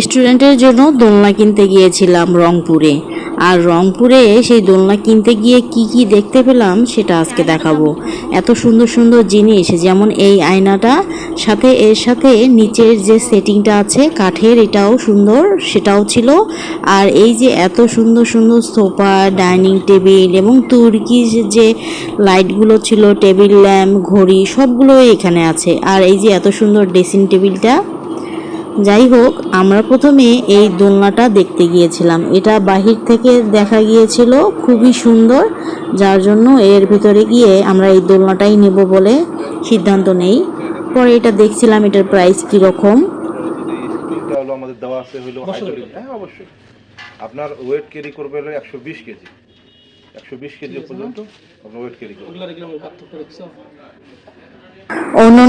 রেস্টুরেন্টের জন্য দোলনা কিনতে গিয়েছিলাম রংপুরে। আর রংপুরে সেই দোলনা কিনতে গিয়ে কি কি দেখতে পেলাম সেটা আজকে দেখাবো। এত সুন্দর সুন্দর জিনিস, যেমন এই আয়নাটা, সাথে এর সাথে নিচের যে সেটিংটা আছে, কাঠের এটাও সুন্দর, সেটাও ছিল। আর এই যে এত সুন্দর সুন্দর সোফা, ডাইনিং টেবিল এবং তুর্কি যে লাইটগুলো ছিল, টেবিল ল্যাম্প, ঘড়ি, সবগুলোই এখানে আছে। আর এই যে এত সুন্দর ড্রেসিং টেবিলটা যাই হোক আমরা প্রথমে এই দোলনাটা দেখতে গিয়েছিলাম। এটা বাহির থেকে দেখা গিয়েছিল খুবই সুন্দর যার জন্য এর ভিতরে গিয়ে আমরা এই দোলনাটাই নেব বলে সিদ্ধান্ত নেই। পরে এটা দেখছিলাম এটার প্রাইস কীরকম। স্প্রিংটা হলো আমাদের দেওয়া আছে হলো হ্যাঁ অবশ্যই। আপনার ওয়েট ক্যারি করবে হলো একশো বিশ কেজি। একশো বিশ কেজি পর্যন্ত আপনার ওয়েট ক্যারি করবে।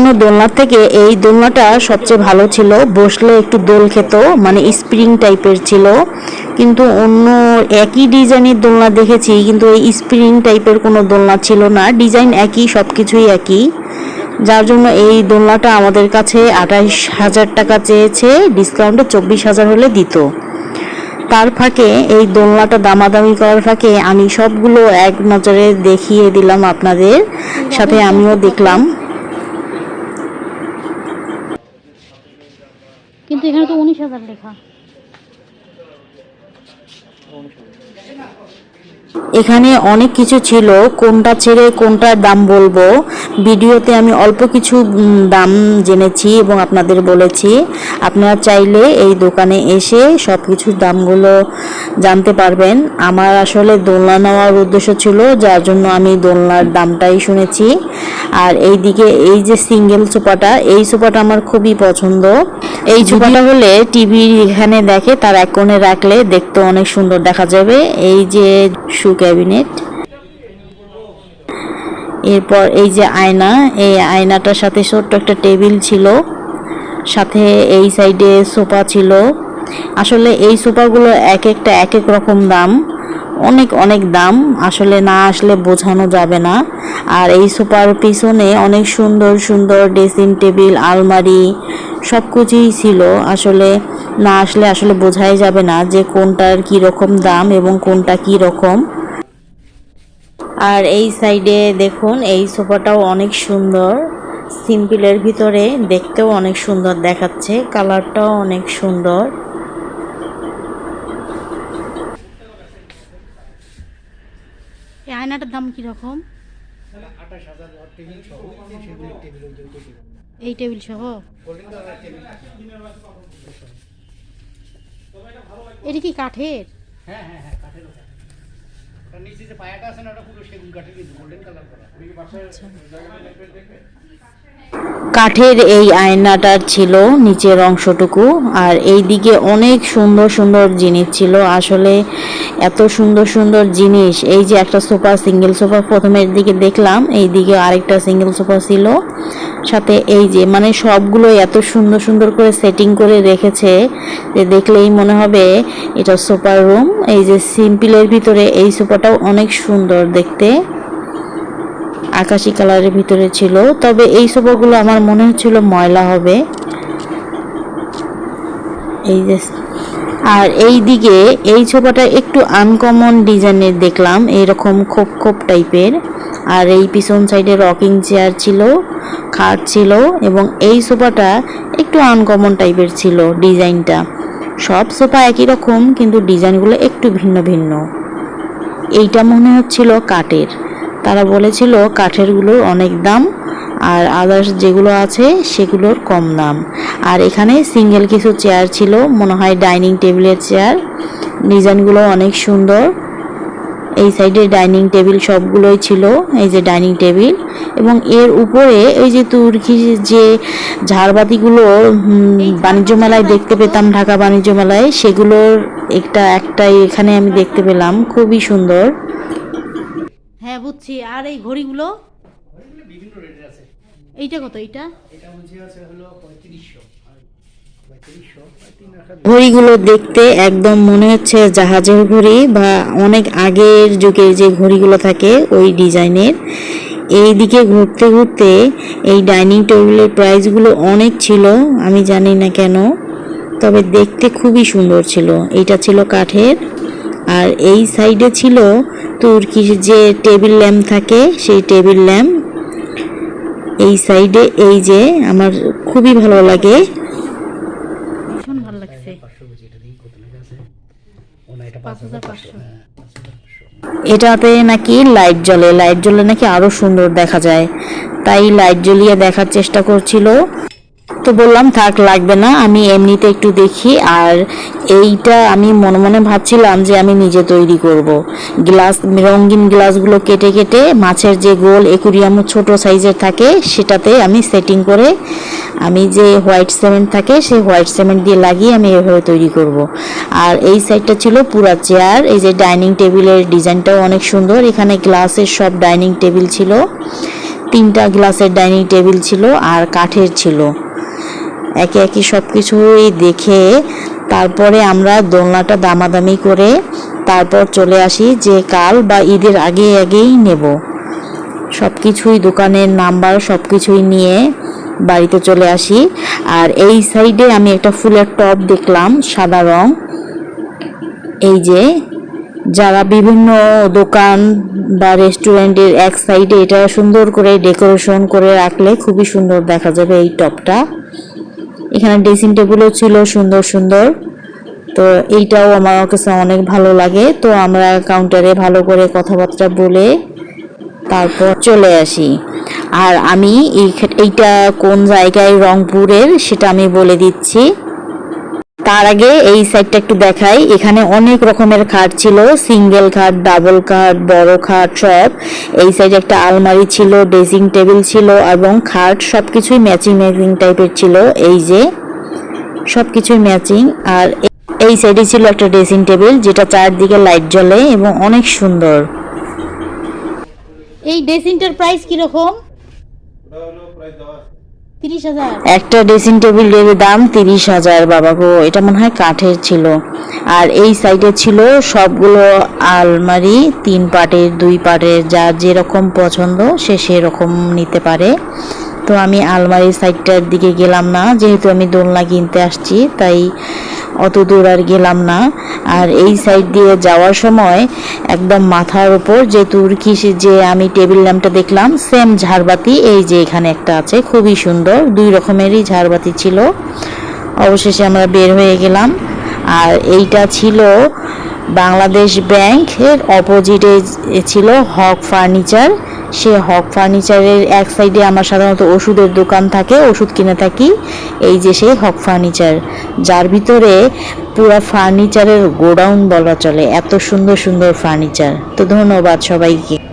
অন্যান্য দোলনার থেকে এই দোলনাটা সবচেয়ে ভালো ছিল। বসলে একটু দোল খেত মানে স্প্রিং টাইপের ছিল। কিন্তু অন্য একই ডিজাইনের দোলনা দেখেছি, কিন্তু এই স্প্রিং টাইপের কোনো দোলনা ছিল না। ডিজাইন একই সব কিছুই একই। যার জন্য এই দোলনাটা আমাদের কাছে আঠাইশ হাজার টাকা চেয়েছে, ডিসকাউন্টে চব্বিশ হাজার হলে দিত। তার ফাঁকে এই দোলনাটা দামাদামি করার ফাঁকে আমি সবগুলো এক নজরে দেখিয়ে দিলাম আপনাদের। সাথে আমিও দেখলাম কিন্তু এখানে তো উনিশ হাজার লেখা। এখানে অনেক কিছু ছিল কোনটা ছেড়ে কোনটার দাম বলব। ভিডিওতে আমি অল্প কিছু দাম জেনেছি এবং আপনাদের বলেছি আপনারা চাইলে এই দোকানে এসে সব কিছুর দামগুলো জানতে পারবেন। আমার আসলে দোলনা নেওয়ার উদ্দেশ্য ছিল যার জন্য আমি দোলনার দামটাই শুনেছি। আর এইদিকে এই যে সিঙ্গেল সোফাটা এই সোফাটা আমার খুবই পছন্দ। এই সোফাটা হলে টিভি এখানে দেখে তার এক কোণে রাখলে দেখতে অনেক সুন্দর দেখা যাবে। এই যে শু ক্যাবিনেট এরপর এই যে আয়না, এই আয়নাটার সাথে ছোট্ট একটা টেবিল ছিল। সাথে এই সাইডে সোফা ছিল। আসলে এই সোফাগুলো এক একটা এক এক রকম দাম। অনেক অনেক দাম। আসলে না আসলে বোঝানো যাবে না। আর এই সোফার পিছনে অনেক সুন্দর সুন্দর ড্রেসিং টেবিল, আলমারি সব কিছুই ছিল। আসলে না আসলে আসলে বোঝাই যাবে না যে কোনটার কি রকম দাম এবং কোনটা কি রকম আর এই সাইডে দেখুন এই সোফাটাও অনেক সুন্দর। সিম্পলের ভিতরে দেখতেও অনেক সুন্দর দেখাচ্ছে কালারটাও অনেক সুন্দর। এই আয়নাটার দাম কীরকম এই টেবিল সহ? এটা কি কাঠের? হ্যাঁ হ্যাঁ হ্যাঁ কাঠেরও কাঠ তার কাঠের এই আয়নাটার ছিল নিচের অংশটুকু, আর এই দিকে অনেক সুন্দর সুন্দর জিনিস ছিল। আসলে এত সুন্দর সুন্দর জিনিস, এই যে একটা সোফা, সিঙ্গেল সোফা প্রথমের দিকে দেখলাম এই দিকে আরেকটা সিঙ্গেল সোফা ছিল। সাথে এই যে মানে সবগুলো এত সুন্দর সুন্দর করে সেটিং করে রেখেছে যে দেখলেই মনে হবে এটা সোফার রুম এই যে সিম্পলের ভিতরে এই সোফাটাও অনেক সুন্দর দেখতে। আকাশি কালারের ভিতরে ছিল। তবে এই সোফাগুলো আমার মনে হচ্ছিল ময়লা হবে। এই যে, আর এই দিকে এই সোফাটা একটু আনকমন ডিজাইনের দেখলাম, এরকম খোপ খোপ টাইপের। আর এই পিছন সাইডে রকিং চেয়ার ছিল, খাট ছিল, এবং এই সোফাটা একটু আনকমন টাইপের ছিল ডিজাইনটা। সব সোফা একই রকম, কিন্তু ডিজাইনগুলো একটু ভিন্ন ভিন্ন। এইটা মনে হচ্ছিল কাঠের। তারা বলেছিল কাঠেরগুলোর অনেক দাম আর আদার্স যেগুলো আছে সেগুলোর কম দাম। আর এখানে সিঙ্গেল কিছু চেয়ার ছিল, মনে হয় ডাইনিং টেবিলের চেয়ার ডিজাইনগুলো অনেক সুন্দর। এই সাইডে ডাইনিং টেবিল সবগুলোই ছিল, এই যে ডাইনিং টেবিল এবং এর উপরে এই যে তুর্কি যে ঝাড়বাতিগুলো বাণিজ্য মেলায় দেখতে পেতাম ঢাকা বাণিজ্য মেলায় সেগুলোর একটা একটাই এখানে আমি দেখতে পেলাম। খুবই সুন্দর। হ্যাঁ বুঝছি। আর এই ঘড়িগুলো? বিভিন্ন রেটের আছে। এইটা কত? এইটা? এটা আছে হলো ঘড়িগুলো দেখতে একদম মনে হচ্ছে জাহাজের ঘড়ি বা অনেক আগের যুগে যে ঘড়িগুলো থাকে ওই ডিজাইনের। এই দিকে ঘুরতে ঘুরতে এই ডাইনিং টেবিলের প্রাইসগুলো অনেক ছিল আমি জানি না কেন। তবে দেখতে খুবই সুন্দর ছিল। এইটা ছিল কাঠের। আর এই সাইডে ছিল তুর্কির যে টেবিল ল্যাম্প থাকে সেই টেবিল ল্যাম্প। এই সাইডে এই যে আমার খুবই ভালো লাগে। ভীষণ ভালো লাগছে। এটা এটা পাঁচ হাজার পাঁচশো হ্যাঁ পাঁচ হাজার পাঁচশো এটাতে নাকি লাইট জ্বলে। লাইট জ্বলে নাকি আরও সুন্দর দেখা যায়। তাই লাইট জ্বলিয়ে দেখার চেষ্টা করছিল। তো বললাম, থাক, লাগবে না, আমি এমনিতে একটু দেখি আর এইটা আমি মনে মনে ভাবছিলাম যে আমি নিজে তৈরি করব। গ্লাস, রঙিন গ্লাসগুলো কেটে কেটে মাছের যে গোল একুরিয়াম ছোট সাইজের থাকে, সেটাতে আমি সেটিং করে আমি যে হোয়াইট সিমেন্ট থাকে, সেই হোয়াইট সিমেন্ট দিয়ে লাগিয়ে আমি এভাবে তৈরি করব। আর এই সাইডটা ছিল পুরা চেয়ার, এই যে ডাইনিং টেবিলের ডিজাইনটাও অনেক সুন্দর এখানে গ্লাসের সব ডাইনিং টেবিল ছিল, তিনটা গ্লাসের ডাইনিং টেবিল ছিল আর কাঠের ছিল একে একে সব কিছুই দেখে তারপরে আমরা দোলনাটা দামাদামি করে তারপর চলে আসি যে কাল বা ঈদের আগে আগেই নেব। সব কিছুই দোকানের নাম্বার সব কিছুই নিয়ে বাড়িতে চলে আসি। আর এই সাইডে আমি একটা ফুলের টব দেখলাম, সাদা রং। এই যে যারা বিভিন্ন দোকান বা রেস্টুরেন্টের এক সাইডে এটা সুন্দর করে ডেকোরেশন করে রাখলে খুবই সুন্দর দেখা যাবে এই টপটা। এখানে ড্রেসিং টেবিলও ছিল সুন্দর সুন্দর। তো এইটাও আমার কাছে অনেক ভালো লাগে। তো আমরা কাউন্টারে ভালো করে কথাবার্তা বলে তারপর চলে আসি। আর আমি এই- এইটা কোন জায়গায়? রংপুরের, সেটা আমি বলে দিচ্ছি। তার আগে এই সাইডটা একটু দেখাই। এখানে অনেক রকমের খাট ছিল সিঙ্গেল খাট ডাবল খাট বড় খাট সব। এই সাইডে একটা আলমারি ছিল ড্রেসিং টেবিল ছিল এবং খাট সব কিছুই ম্যাচিং ম্যাচিং টাইপের ছিল। এই যে সব কিছুই ম্যাচিং আর এই সাইডে ছিল একটা ড্রেসিং টেবিল যেটা চারদিকে লাইট জ্বলে এবং অনেক সুন্দর। এই ড্রেসিংটার প্রাইস কীরকম? একটা ড্রেসিং টেবিলের দাম তিরিশ হাজার বাবা গো এটা মনে হয় কাঠের ছিল। আর এই সাইডে ছিল সবগুলো আলমারি, তিন পাটের, দুই পাটের, যা যেরকম পছন্দ সে সেরকম নিতে পারে। তো আমি আলমারির সাইডটার দিকে গেলাম না, যেহেতু আমি দোলনা কিনতে আসছি, তাই অত দূর আর গেলাম না। আর এই সাইড দিয়ে যাওয়ার সময় একদম মাথার উপর যে তুর্কি যে আমি টেবিল ল্যাম্পটা দেখলাম সেম ঝাড়বাতি, এই যে এখানে একটা আছে, খুবই সুন্দর, দুই রকমেরই ঝাড়বাতি ছিল। অবশেষে আমরা বের হয়ে গেলাম। আর এইটা ছিল বাংলাদেশ ব্যাংকের অপোজিটে ছিল হক ফার্নিচার। সে হক ফার্নিচারের এক সাইডে আমার সাধারণত ওষুধের দোকান থাকে, ওষুধ কিনে থাকি। এই যে সেই হক ফার্নিচার যার ভিতরে পুরো ফার্নিচারের গোডাউন বলা চলে, এত সুন্দর সুন্দর ফার্নিচার তো ধন্যবাদ সবাইকে।